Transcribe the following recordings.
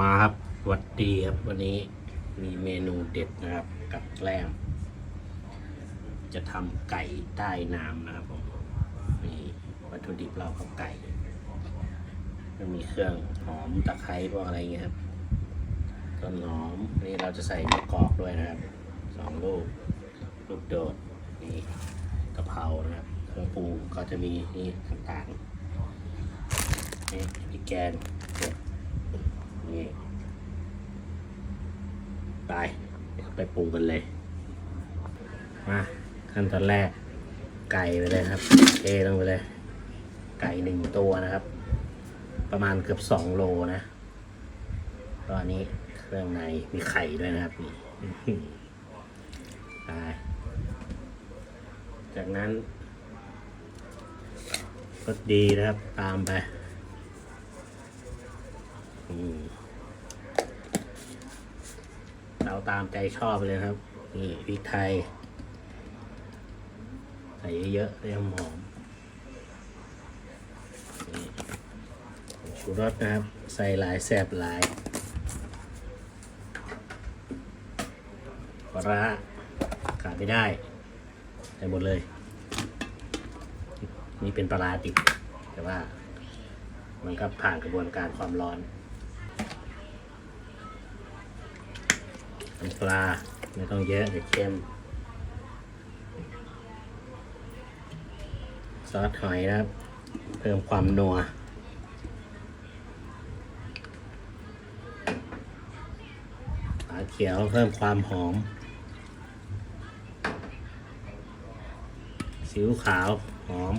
มาครับสวัสดีครับวันนี้มีเมนูเด็ดนะครับ กับแกล้มจะทำไก่ใต้น้ำนะครับผมนี่วัตถุดิบเรากับไก่จะมีเครื่องหอมตะไคร้พวกอะไรเงี้ยครับต้นหอมนี่เราจะใส่มะกอกด้วยนะครับสองลูกลูกโดดนี่กะเพรานะครับเครื่องปรุงก็จะมีนี่ต่างๆนี่พริกแกง นี่ไปไปปรุงกันเลย มาขั้นตอนแรก ไก่ไปเลยครับเทลงไปเลย ไก่หนึ่งตัวนะครับ ประมาณเกือบสองโลนะก็อันนี้เครื่องในมีไข่ด้วยนะครับนี่ไปจากนั้นก็ดีนะครับ ตามไป อืม ตามใจชอบเลยครับ นี่พริกไทย ใส่เยอะๆได้หอมชูรสนะครับ ใส่หลายแสบหลายปลาขาดไม่ได้ ใส่หมดเลย นี่เป็นปลาติด แต่ว่า มันก็ผ่านกระบวนการความร้อน น้ำปลา ไม่ต้องเยอะเดี๋ยวเค็ม ซอสหอยนะครับ เพิ่มความนัวฝาเขียวเพิ่มความหอมซีอิ๊วขาวหอม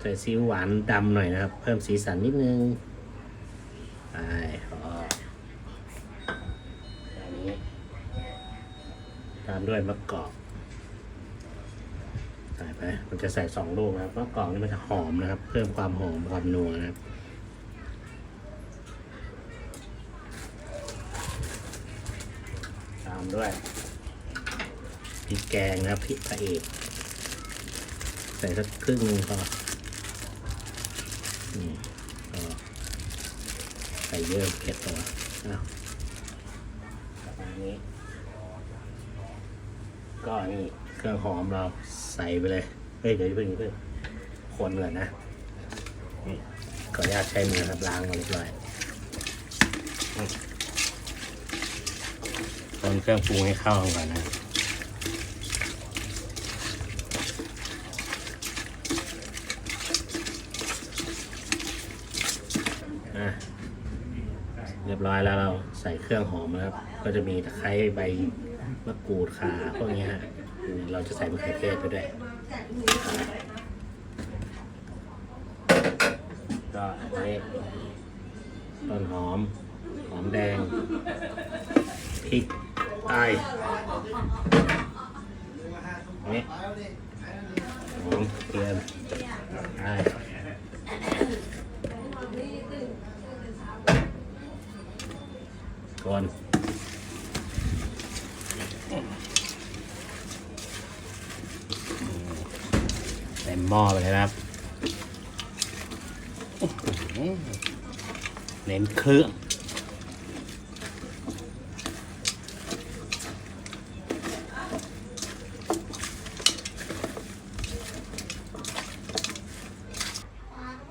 ใส่ซีอิ๊วหวานดำหน่อยนะครับ เพิ่มสีสันนิดนึงไปพอแค่นี้ ตามด้วยมะกอกใส่ไป มันจะใส่สองลูกนะครับมะกอกนี่มันจะหอมนะครับ เพิ่มความหอมความนัวนะครับตามด้วยพริกแกงนะครับพริกพระเอกใส่สักครึ่งนึงพอนี่ก็ใส่เยอะเผ็ดตัวอ้าวประมาณนี้ ก็นี่เครื่องหอมเราใส่ไปเลยเฮ้ยเดี๋ยวเพิ่งเพิ่งคนก่อนนะนี่ขออนุญาตใช้มือครับล้างมาเรียบร้อยอืมคนเครื่องปรุงให้เข้ากันก่อนนะอะเรียบร้อยแล้วเราใส่เครื่องหอมนะครับ ก็จะมีตะไคร้ใบ มะกรูดขาพวกนี้ฮะเราจะใส่มะเขือเทศไปด้วยก็อันนี้ต้นหอม หอมแดงพริกไทยนี่หอมเทียมไทยก่อนเต็ม หม้อไปเลยนะครับ เน้นเครื่อง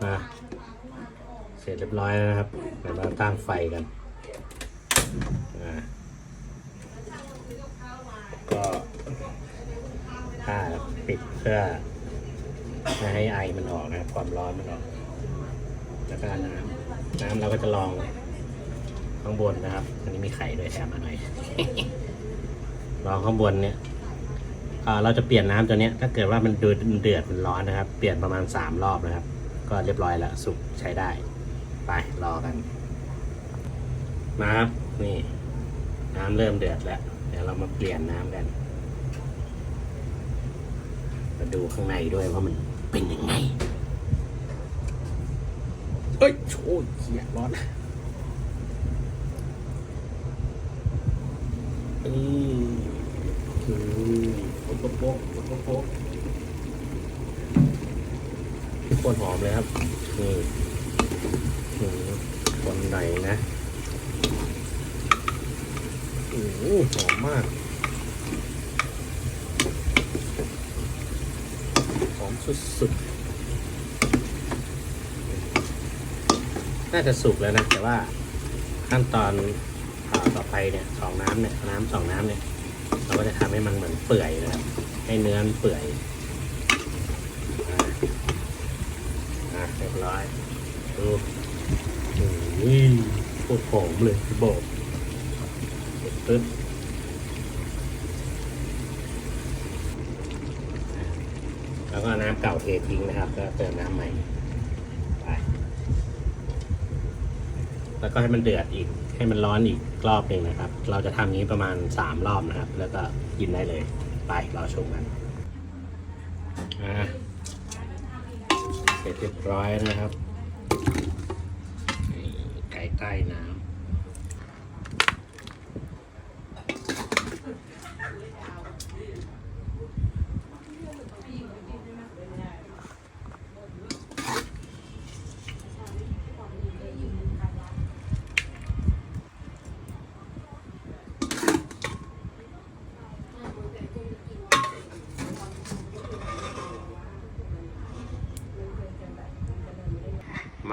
มาเสร็จเรียบร้อยแล้วนะครับเดี๋ยวเราตั้งไฟกันก็ผ้าปิดเพื่อ ไม่ให้ไอมันออกนะครับความร้อนมันออก แล้วก็น้ำน้ำเราก็จะลองข้างบนนะครับ อันนี้มีไข่ด้วยแถมมาหน่อย ลองข้างบนเนี่ยเราจะเปลี่ยนน้ำตัวนี้ถ้าเกิดว่ามันเดือดเดือดมันร้อนนะครับ เปลี่ยนประมาณสามรอบนะครับ ก็เรียบร้อยแล้วสุกใช้ได้ ไปรอกันมาครับนี่ น้ำเริ่มเดือดแล้ว เดี๋ยวเรามาเปลี่ยนน้ำกัน มาดูข้างในด้วยว่ามัน เป็นยังไง เอ้ยโอ้ยเขียร้อนนี่คือโป๊ะโป๊ะโป๊ะโป๊ะโป๊ะโป๊ะโคตรหอมเลยครับนี่อืมคนไหนนะโอ้โหหอมมาก หอม สุดๆ น่าจะสุกแล้วนะ แต่ว่าขั้นตอนอ่าต่อไปเนี่ยสองน้ำเนี่ยน้ำสองน้ำเนี่ย เราก็จะทำให้มันเหมือนเปื่อยนะครับให้เนื้อมันเปื่อยอ่าอะเรียบร้อยดูนี่โคตรหอมเลยบอกปึ๊บแล้ว ก็น้ำเก่าเททิ้งนะครับก็เติมน้ำใหม่ไปแล้วก็ให้มันเดือดอีก ให้มันร้อนอีกรอบหนึ่งนะครับ เราจะทำนี้ประมาณสามรอบนะครับ แล้วก็กินได้เลย ไปรอชมกันอ่าเสร็จเรียบร้อยนะครับ ไก่ใต้น้ำ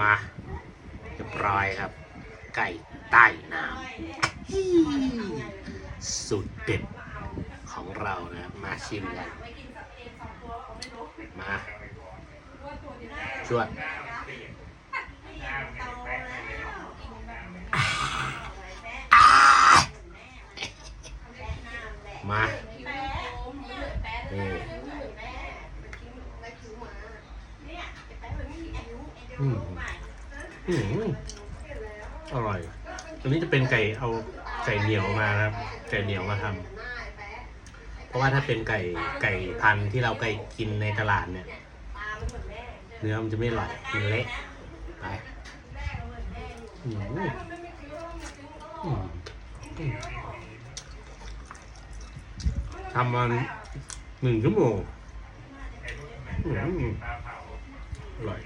มาเร้อยครับ ไก่ใต้น้ำสูตรเด็ดของเรานะมาชิมกัน มาชวดมานี่อืมอืม อร่อย ตัวนี้จะเป็นไก่เอาไก่เหนียวมานะครับ ไก่เหนียวมาทำเพราะว่าถ้าเป็นไก่ไก่พันธุ์ที่เราไก่กินในตลาดเนี่ย เนื้อมันจะไม่อร่อยมันเละไปอืมอืมทำมันหนึ่งชั่วโมงอร่อย